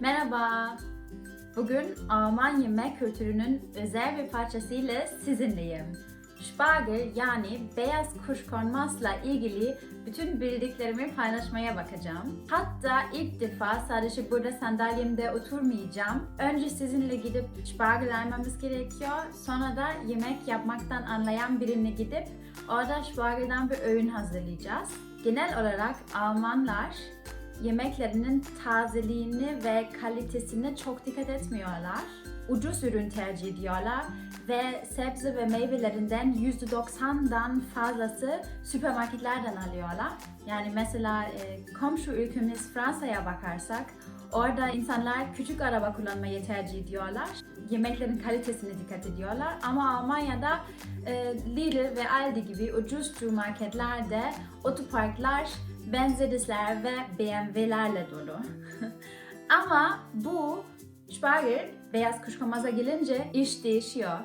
Merhaba. Bugün Alman yemek kültürünün özel bir parçasıyla sizinleyim. Spargel yani beyaz kuşkonmazla ilgili bütün bildiklerimi paylaşmaya bakacağım. Hatta ilk defa sadece burada sandalyemde oturmayacağım. Önce sizinle gidip spargel almamız gerekiyor. Sonra da yemek yapmaktan anlayan birini gidip orada spargelden bir öğün hazırlayacağız. Genel olarak Almanlar yemeklerinin tazeliğini ve kalitesine çok dikkat etmiyorlar. Ucuz ürün tercih ediyorlar ve sebze ve meyvelerinden %90'dan fazlası süpermarketlerden alıyorlar. Yani mesela e, komşu ülkemiz Fransa'ya bakarsak orada insanlar küçük araba kullanmayı tercih ediyorlar. Yemeklerin kalitesine dikkat ediyorlar ama Almanya'da e, Lidl ve Aldi gibi ucuzcu marketlerde otoparklar Mercedesler ve BMW'lerle dolu. Ama bu Spargel beyaz kuşkonmaza gelince iş değişiyor.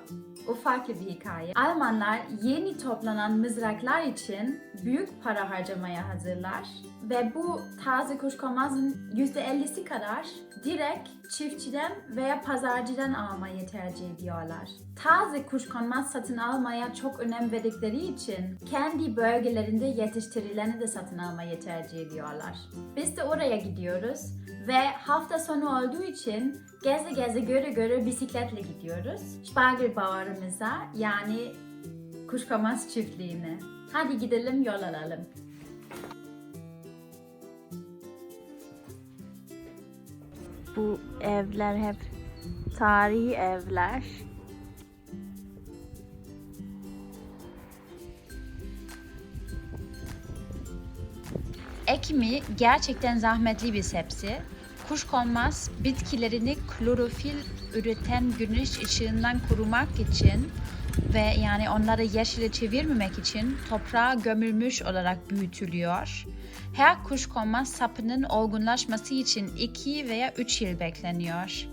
O bir hikaye. Almanlar yeni toplanan mızraklar için büyük para harcamaya hazırlar. Ve bu taze kuşkonmazın %50'si kadar direkt çiftçiden veya pazarcıdan almayı tercih ediyorlar. Taze kuşkonmaz satın almaya çok önem verdikleri için kendi bölgelerinde yetiştirileni de satın almayı tercih ediyorlar. Biz de oraya gidiyoruz ve hafta sonu olduğu için geze geze göre göre bisikletle gidiyoruz. Spargel bağrımıza yani kuşkonmaz çiftliğine. Hadi gidelim yol alalım. Bu evler hep tarihi evler. Ekimi gerçekten zahmetli bir sebze. Kuşkonmaz bitkilerini klorofil üreten güneş ışığından korumak için ve yani onları yeşile çevirmemek için toprağa gömülmüş olarak büyütülüyor. Her kuşkonmaz sapının olgunlaşması için 2 veya 3 yıl bekleniyor.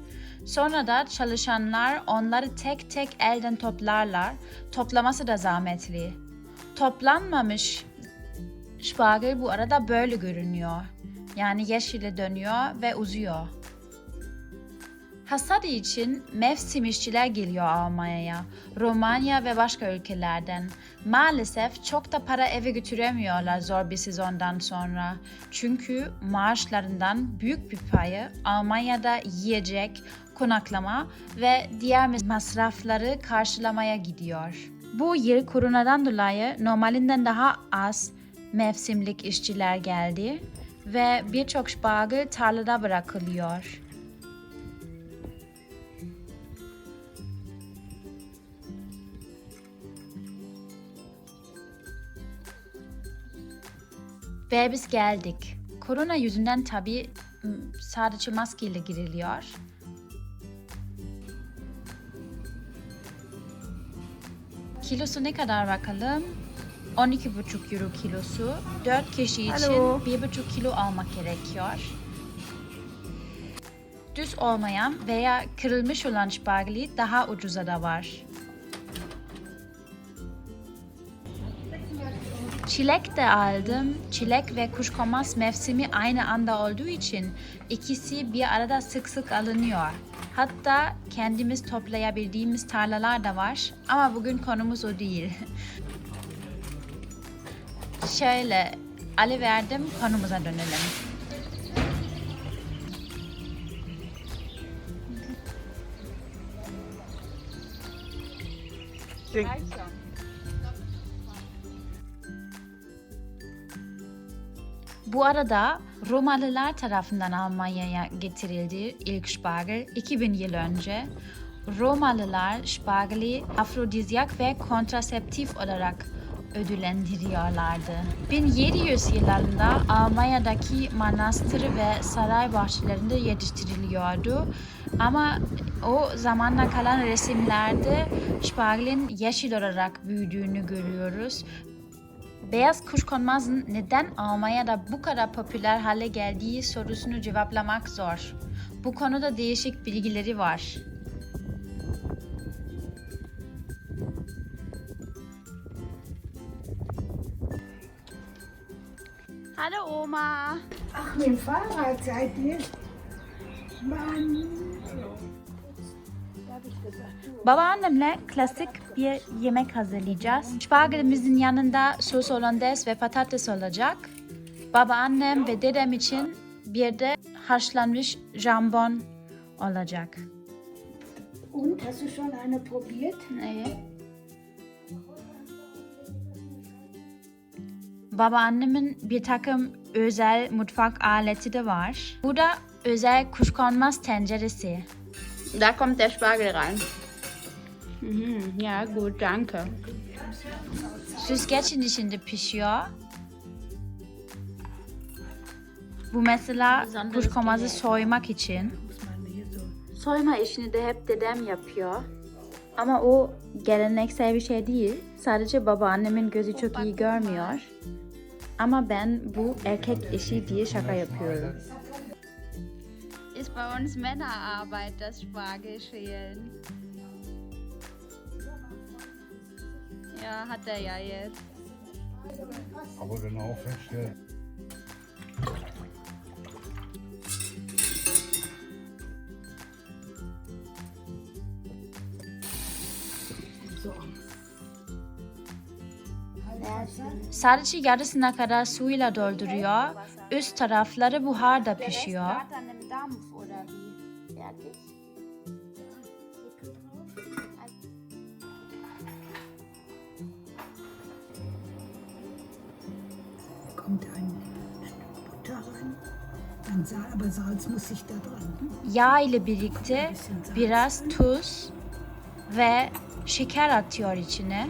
Sonra da çalışanlar onları tek tek elden toplarlar. Toplaması da zahmetli. Toplanmamış Spargel bu arada böyle görünüyor. Yani yeşile dönüyor ve uzuyor. Hasat için mevsim işçiler geliyor Almanya'ya, Romanya ve başka ülkelerden. Maalesef çok da para eve götüremiyorlar zor bir sezondan sonra. Çünkü maaşlarından büyük bir payı Almanya'da yiyecek, konaklama ve diğer masrafları karşılamaya gidiyor. Bu yıl koronadan dolayı normalinden daha az mevsimlik işçiler geldi ve birçok spargel tarlada bırakılıyor. Ve biz geldik. Korona yüzünden tabii sadece maskeyle giriliyor. Kilosu ne kadar bakalım? 12,5 euro kilosu. 4 kişi için Alo. 1,5 kilo almak gerekiyor. Düz olmayan veya kırılmış olan spargeli daha ucuza da var. Çilek de aldım. Çilek ve kuşkonmaz mevsimi aynı anda olduğu için ikisi bir arada sık sık alınıyor. Hatta kendimiz toplayabildiğimiz tarlalar da var ama bugün konumuz o değil. Şöyle Ali verdim konumuza dönelim. Bu arada Romalılar tarafından Almanya'ya getirildi ilk Spargel 2000 yıl önce. Romalılar Spargel'i afrodizyak ve kontraseptif olarak ödüllendiriyorlardı. 1700 yıllarında Almanya'daki manastır ve saray bahçelerinde yetiştiriliyordu. Ama o zamanda kalan resimlerde Spargel'in yeşil olarak büyüdüğünü görüyoruz. Beyaz kuşkonmazın neden Almanya'da bu kadar popüler hale geldiği sorusunu cevaplamak zor. Bu konuda değişik bilgileri var. Hallo Oma. Ach, dem Fahrrad seid ihr? Babaannemle klasik bir yemek hazırlayacağız. Spargelimizin yanında sos hollandaise ve patates olacak. Babaannem ve dedem için bir de haşlanmış jambon olacak. Und, hast du schon eine probiert? Evet. Babaannemin bir takım özel mutfak aleti de var. Bu da özel kuşkonmaz tenceresi. Da kommt der Spargel rein. Mhm, ja, gut, danke. Süzgecin içinde pişiyor. Bu mesela kuşkonmazı soymak için. Soyma işini de hep dedem yapıyor. Ama o geleneksel bir şey değil. Sadece babaannemin gözü çok iyi görmüyor. Ama ben bu erkek işi diye şaka yapıyorum. Ist bei uns Männerarbeit das Spargelschälen. Ja, hat er ja jetzt. Aber genau feststellen. So. Sadece yarısına kadar suyla dolduruyor. Üst tarafları buharda pişiyor. Kommt ein rein. Dann Sa aber Salz muss ich da dran. Yağ ile birlikte biraz tuz ve şeker atıyor içine.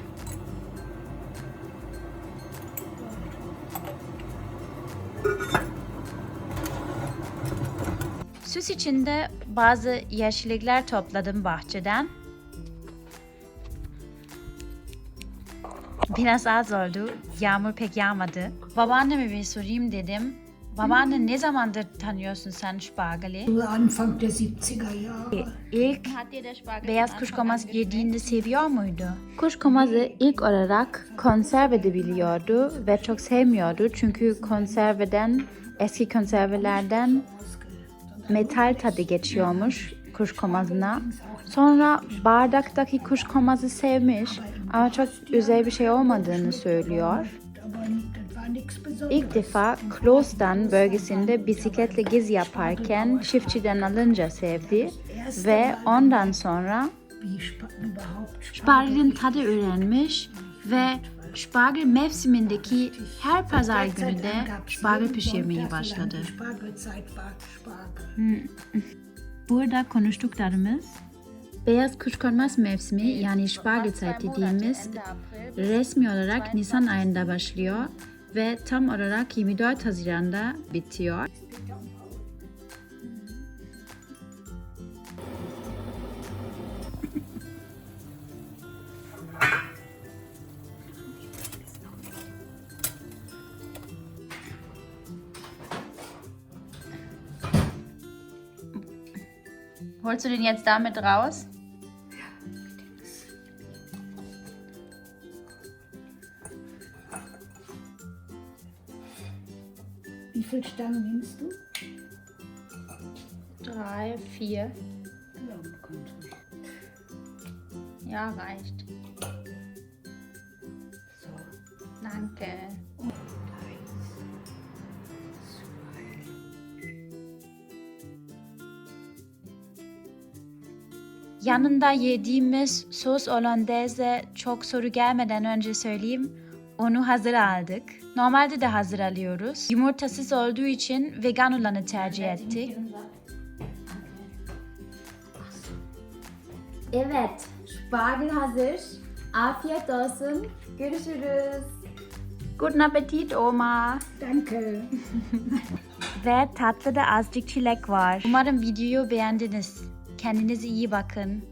Süs içinde bazı yeşillikler topladım bahçeden. Biraz az oldu. Yağmur pek yağmadı. Babaanneme bir sorayım dedim. Babaanne ne zamandır tanıyorsun sen Spargel'i? Anfang der 70er Jahre. İlk beyaz kuşkonmaz yediğinde seviyor muydu? Kuşkonmazı ilk olarak konserve biliyordu ve çok sevmiyordu çünkü konserveden, eski konservelerden metal tadı geçiyormuş kuşkonmazına. Sonra bardaktaki kuşkonmazı sevmiş ama çok özel bir şey olmadığını söylüyor. İlk defa Klostan bölgesinde bisikletle gezi yaparken çiftçiden alınca sevdi ve ondan sonra Spargel'in tadı öğrenmiş ve Spargel mevsimindeki her pazar günü de Spargel pişirmeye başladı. Burada konuştuklarımız Beyaz kuşkonmaz mevsimi yani Spargelzeit dediğimiz resmi olarak Nisan ayında başlıyor ve tam olarak 24 Haziran'da bitiyor. Holst du den jetzt damit raus? Viele Stangen nimmst du? Drei, vier. Ja, kommt schon. Ja, reicht. So. Danke. Yanında yediğimiz sos hollandaise çok soru gelmeden önce söyleyeyim. Onu hazır aldık. Normalde de hazır alıyoruz. Yumurtasız olduğu için vegan olanı tercih ettik. Evet, Spargel hazır. Afiyet olsun. Görüşürüz. Guten Appetit Oma. Danke. Ve tatlıda azıcık çilek var. Umarım videoyu beğendiniz. Kendinize iyi bakın.